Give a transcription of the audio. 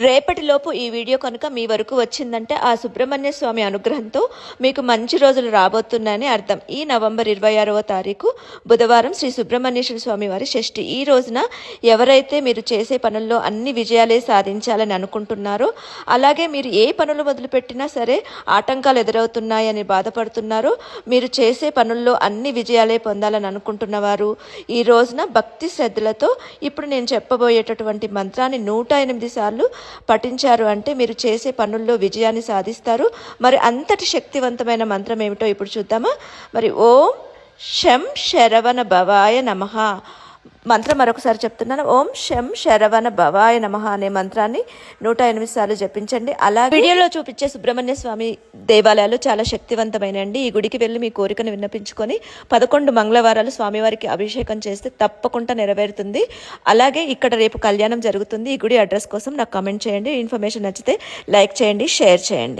రేపటిలోపు ఈ వీడియో కనుక మీ వరకు వచ్చిందంటే ఆ సుబ్రహ్మణ్య స్వామి అనుగ్రహంతో మీకు మంచి రోజులు రాబోతున్నాయని అర్థం. ఈ నవంబర్ ఇరవై ఆరవ తారీఖు బుధవారం శ్రీ సుబ్రహ్మణ్యేశ్వర స్వామి వారి షష్ఠి. ఈ రోజున ఎవరైతే మీరు చేసే పనుల్లో అన్ని విజయాలే సాధించాలని అనుకుంటున్నారో అలాగే మీరు ఏ పనులు మొదలుపెట్టినా సరే ఆటంకాలు ఎదురవుతున్నాయని బాధపడుతున్నారో మీరు చేసే పనుల్లో అన్ని విజయాలే పొందాలని అనుకుంటున్నవారు ఈ రోజున భక్తి శ్రద్ధలతో ఇప్పుడు నేను చెప్పబోయేటటువంటి మంత్రాన్ని నూట ఎనిమిది సార్లు పఠించారు అంటే మీరు చేసే పనుల్లో విజయాన్ని సాధిస్తారు. మరి అంతటి శక్తివంతమైన మంత్రం ఏమిటో ఇప్పుడు చూద్దామా. మరి ఓం శం శరవణ భవాయ నమః. మంత్రం మరొకసారి చెప్తున్నాను. ఓం శం శరవణ భవాయ నమ అనే మంత్రాన్ని నూట ఎనిమిది సార్లు జపించండి. అలా వీడియోలో చూపించే సుబ్రహ్మణ్య స్వామి దేవాలయాలు చాలా శక్తివంతమైనండి ఈ గుడికి వెళ్ళి మీ కోరికను విన్నపించుకొని పదకొండు మంగళవారాలు స్వామివారికి అభిషేకం చేస్తే తప్పకుండా నెరవేరుతుంది. అలాగే ఇక్కడ రేపు కళ్యాణం జరుగుతుంది. ఈ గుడి అడ్రస్ కోసం నాకు కామెంట్ చేయండి. ఇన్ఫర్మేషన్ నచ్చితే లైక్ చేయండి షేర్ చేయండి.